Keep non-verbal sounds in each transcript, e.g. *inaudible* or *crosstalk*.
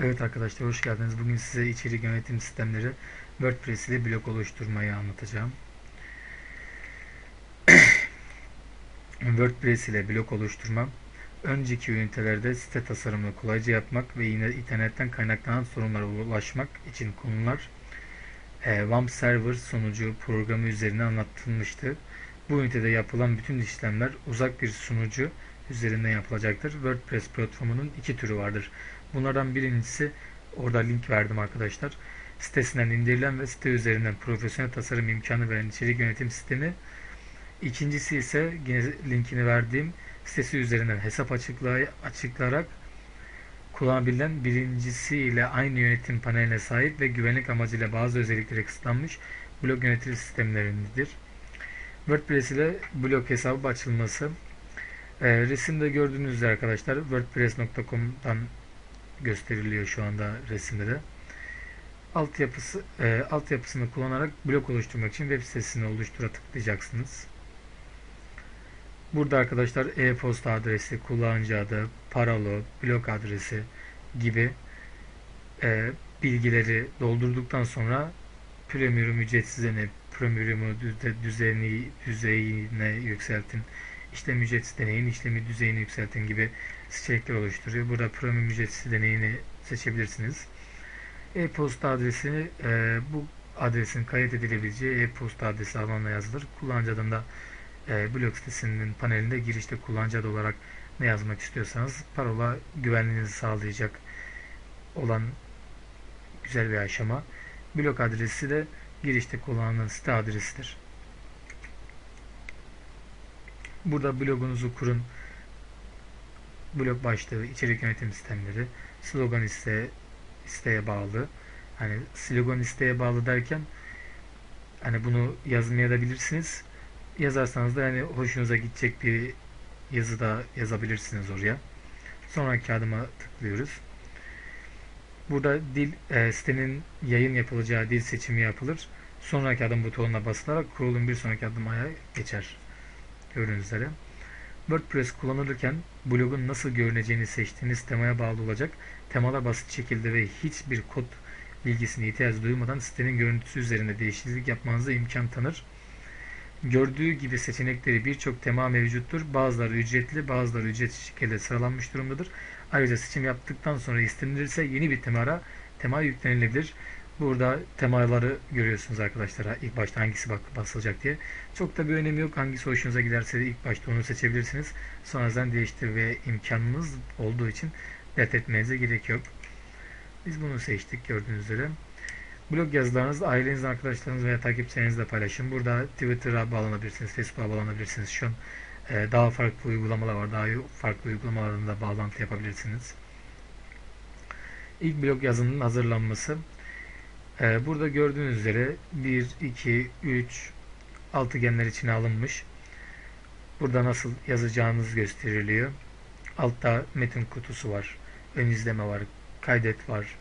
Evet arkadaşlar hoş geldiniz. Bugün size içerik yönetim sistemleri WordPress ile blog oluşturmayı anlatacağım. *clears throat* WordPress ile blog oluşturma önceki ünitelerde site tasarımını kolayca yapmak ve yine internetten kaynaklanan sorunlara ulaşmak için konular e, WAMP server sunucu programı üzerine anlatılmıştı. Bu ünitede yapılan bütün işlemler uzak bir sunucu üzerinden yapılacaktır. WordPress platformunun iki türü vardır. Bunlardan birincisi orada link verdim arkadaşlar. Sitesinden indirilen ve site üzerinden profesyonel tasarım imkanı veren içerik yönetim sistemi. İkincisi ise yine linkini verdiğim sitesi üzerinden hesap açıklay açıklarak kullanabilen birincisiyle aynı yönetim paneline sahip ve güvenlik amacıyla bazı özellikleri kısıtlanmış blog yönetim sistemlerindedir. WordPress ile blog hesabı açılması e, resimde gördüğünüz arkadaşlar wordpress.com'dan gösteriliyor şu anda resimde de. Altyapısı, e, altyapısını kullanarak blog oluşturmak için web sitesini oluştura tıklayacaksınız. Burada arkadaşlar e-posta adresi, kullanıcı adı, paralo, blog adresi gibi e, bilgileri doldurduktan sonra premium ücretsizini premium'u düzeni, düzeyine yükseltin. İşlem ücretsiz deneyin, işlemi düzeyini yükseltin gibi seçenekler oluşturuyor. Burada premium ücretsiz deneyini seçebilirsiniz. E-posta adresini e, bu adresin kayıt edilebileceği e-posta adresi alanına yazılır. Kullanıcı adında e, blog sitesinin panelinde girişte kullanıcı adı olarak ne yazmak istiyorsanız parola güvenliğinizi sağlayacak olan güzel bir aşama. Blog adresi de girişte kullanılan site adresidir. Burada blogunuzu kurun. Blog başlığı, içerik yönetim sistemleri, slogan iste, isteğe bağlı. Hani slogan isteğe bağlı derken hani bunu yazmaya da bilirsiniz. Yazarsanız da yani hoşunuza gidecek bir yazı da yazabilirsiniz oraya. Sonraki adıma tıklıyoruz. Burada dil e, sitenin yayın yapılacağı dil seçimi yapılır. Sonraki adım butonuna basılarak kurulum bir sonraki adıma geçer. Gördüğünüz. WordPress kullanılırken blogun nasıl görüneceğini seçtiğiniz temaya bağlı olacak. Temalar basit şekilde ve hiçbir kod bilgisine ihtiyaç duymadan sitenin görüntüsü üzerinde değişiklik yapmanıza imkan tanır. Gördüğü gibi seçenekleri birçok tema mevcuttur. Bazıları ücretli, bazıları ücretsiz şekilde sıralanmış durumdadır. Ayrıca seçim yaptıktan sonra istenilirse yeni bir temara tema yüklenilebilir. Burada temaları görüyorsunuz arkadaşlar. İlk başta hangisi basılacak diye. Çok da bir önemi yok. Hangisi hoşunuza giderse de ilk başta onu seçebilirsiniz. Sonradan değiştir ve imkanınız olduğu için dert etmenize gerek yok. Biz bunu seçtik gördüğünüz üzere. Blog yazılarınızı ailenizle, arkadaşlarınız veya takipçilerinizle paylaşın. Burada Twitter'a bağlanabilirsiniz, Facebook'a bağlanabilirsiniz. Şu an e, daha farklı uygulamalar var. Daha farklı uygulamalarında bağlantı yapabilirsiniz. İlk blog yazının hazırlanması. E, burada gördüğünüz üzere 1, 2, 3 altıgenler içine alınmış. Burada nasıl yazacağınız gösteriliyor. Altta metin kutusu var. Ön izleme var. Kaydet var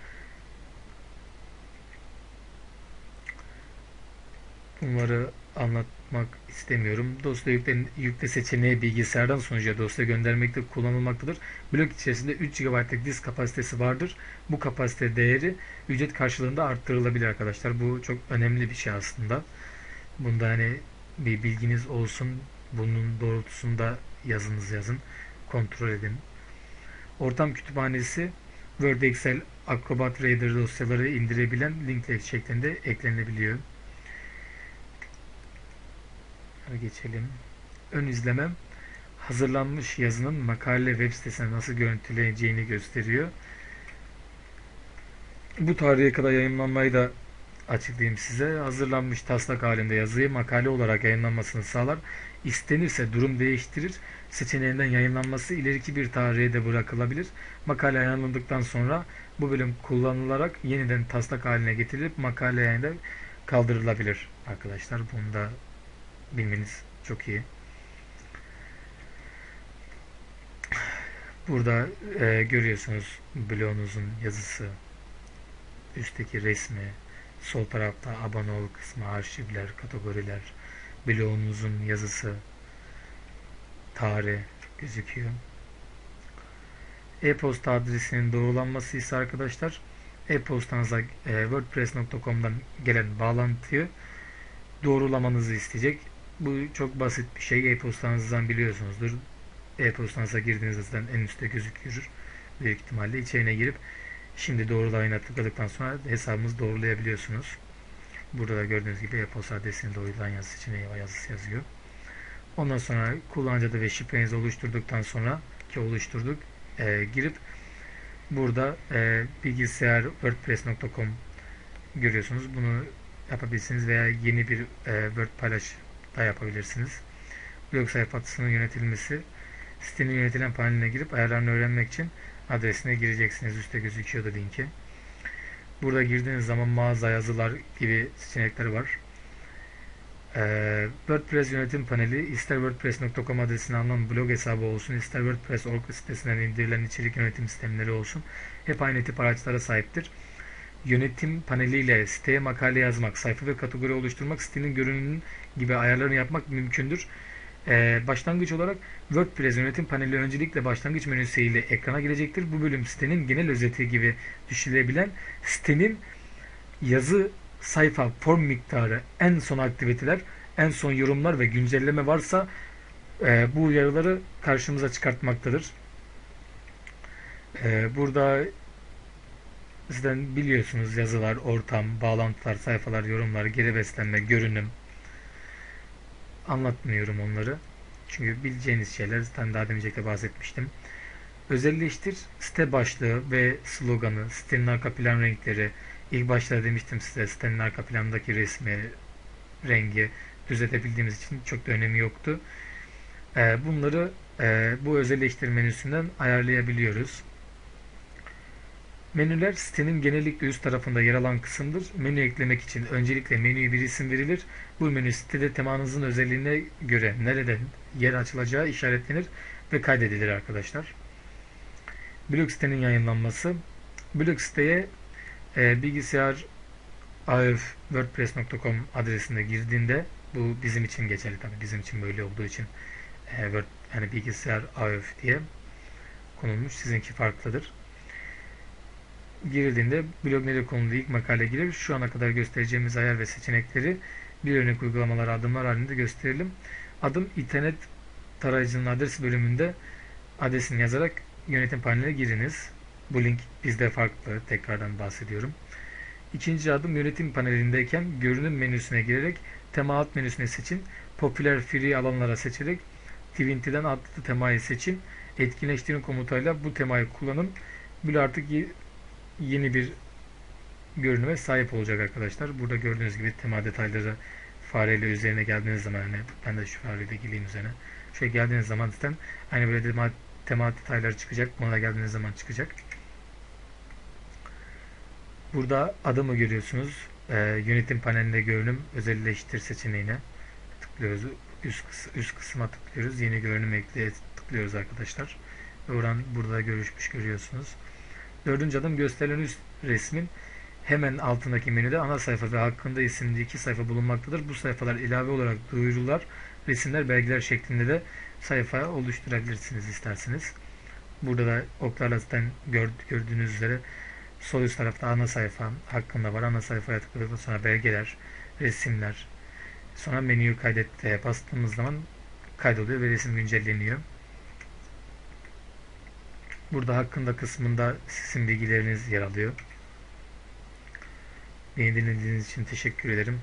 Bunları anlatmak istemiyorum. Dosya yükle, yükle seçeneği bilgisayardan sunucuya dosya göndermekte kullanılmaktadır. Blok içerisinde 3 GB'lık disk kapasitesi vardır. Bu kapasite değeri ücret karşılığında arttırılabilir arkadaşlar. Bu çok önemli bir şey aslında. Bunda hani bir bilginiz olsun. Bunun doğrultusunda yazınız yazın. Kontrol edin. Ortam kütüphanesi Word, Excel, Acrobat Reader dosyaları indirebilen linkler şeklinde eklenebiliyor geçelim. Ön izlemem hazırlanmış yazının makale web sitesine nasıl görüntüleneceğini gösteriyor. Bu tarihe kadar yayınlanmayı da açıklayayım size. Hazırlanmış taslak halinde yazıyı makale olarak yayınlanmasını sağlar. İstenirse durum değiştirir. Seçeneğinden yayınlanması ileriki bir tarihe de bırakılabilir. Makale yayınlandıktan sonra bu bölüm kullanılarak yeniden taslak haline getirilip makale yayında kaldırılabilir arkadaşlar. Bunu da bilmeniz çok iyi. Burada e, görüyorsunuz bloğunuzun yazısı, üstteki resmi, sol tarafta abone kısmı, arşivler, kategoriler, bloğunuzun yazısı, tarih gözüküyor. e-posta adresinin doğrulanması ise arkadaşlar e-postanıza e, wordpress.com'dan gelen bağlantıyı doğrulamanızı isteyecek. Bu çok basit bir şey. E-postanızdan biliyorsunuzdur. E-postanıza girdiğinizde en üstte gözükür. Büyük ihtimalle içeriğine girip şimdi doğrulayına tıkladıktan sonra hesabımızı doğrulayabiliyorsunuz. Burada da gördüğünüz gibi e-posta adresini doğrulayan yazı seçeneği yazısı yazıyor. Ondan sonra kullanıcı adı ve şifrenizi oluşturduktan sonra ki oluşturduk e, girip burada e, bilgisayar wordpress.com görüyorsunuz. Bunu yapabilirsiniz veya yeni bir e, Word paylaş da yapabilirsiniz. Blog sayfasının yönetilmesi sitenin yönetilen paneline girip ayarlarını öğrenmek için adresine gireceksiniz. Üstte gözüküyordu linki. Burada girdiğiniz zaman mağaza yazılar gibi seçenekler var. Ee, WordPress yönetim paneli ister wordpress.com adresine alınan blog hesabı olsun ister WordPress.org sitesinden indirilen içerik yönetim sistemleri olsun hep aynı tip araçlara sahiptir. Yönetim paneliyle siteye makale yazmak, sayfa ve kategori oluşturmak, sitenin görünümünün gibi ayarlarını yapmak mümkündür. Ee, başlangıç olarak WordPress yönetim paneli öncelikle başlangıç menüsü ile ekrana girecektir. Bu bölüm sitenin genel özeti gibi düşünülebilen sitenin yazı sayfa, form miktarı, en son aktiviteler, en son yorumlar ve güncelleme varsa e, bu uyarıları karşımıza çıkartmaktadır. E, burada zaten biliyorsunuz yazılar, ortam, bağlantılar, sayfalar, yorumlar, geri beslenme, görünüm. Anlatmıyorum onları. Çünkü bileceğiniz şeyler zaten daha demeyecekte bahsetmiştim. Özelleştir site başlığı ve sloganı, sitenin arka plan renkleri, İlk başta demiştim size sitenin arka plandaki resmi, rengi düzeltebildiğimiz için çok da önemi yoktu. Ee, bunları e, bu özelleştir menüsünden ayarlayabiliyoruz. Menüler sitenin genellikle üst tarafında yer alan kısımdır. Menü eklemek için öncelikle menüye bir isim verilir. Bu menü sitede temanızın özelliğine göre nerede yer açılacağı işaretlenir ve kaydedilir arkadaşlar. Blog sitenin yayınlanması. Blog siteye e, bilgisayar AF wordpress.com adresine girdiğinde bu bizim için geçerli tabii bizim için böyle olduğu için e, Word, yani bilgisayar AF diye konulmuş sizinki farklıdır girildiğinde blog nereye konulduğu ilk makale girer. Şu ana kadar göstereceğimiz ayar ve seçenekleri bir örnek uygulamalar adımlar halinde gösterelim. Adım internet tarayıcının adres bölümünde adresini yazarak yönetim paneline giriniz. Bu link bizde farklı. Tekrardan bahsediyorum. İkinci adım yönetim panelindeyken görünüm menüsüne girerek tema alt menüsüne seçin. Popüler free alanlara seçerek Twinty'den adlı temayı seçin. Etkinleştirin komutayla bu temayı kullanın. Böyle artık yeni bir görünüme sahip olacak arkadaşlar. Burada gördüğünüz gibi tema detayları fareyle üzerine geldiğiniz zaman hani ben de şu fareyle geleyim üzerine. Şöyle geldiğiniz zaman zaten aynı böyle tema, tema detayları çıkacak. Buna geldiğiniz zaman çıkacak. Burada adımı görüyorsunuz. Ee, yönetim panelinde görünüm özelleştir seçeneğine tıklıyoruz. Üst, kıs üst kısma tıklıyoruz. Yeni görünüm ekleye tıklıyoruz arkadaşlar. Ve oradan burada görüşmüş görüyorsunuz. Dördüncü adım gösterilen üst resmin hemen altındaki menüde ana sayfa ve hakkında isimli iki sayfa bulunmaktadır. Bu sayfalar ilave olarak duyurular, resimler, belgeler şeklinde de sayfa oluşturabilirsiniz isterseniz. Burada da oklarla zaten gördüğünüz üzere sol üst tarafta ana sayfa hakkında var. Ana sayfaya tıkladıktan sonra belgeler, resimler, sonra menüyü kaydette bastığımız zaman kaydoluyor ve resim güncelleniyor. Burada hakkında kısmında sizin bilgileriniz yer alıyor. Beni dinlediğiniz için teşekkür ederim.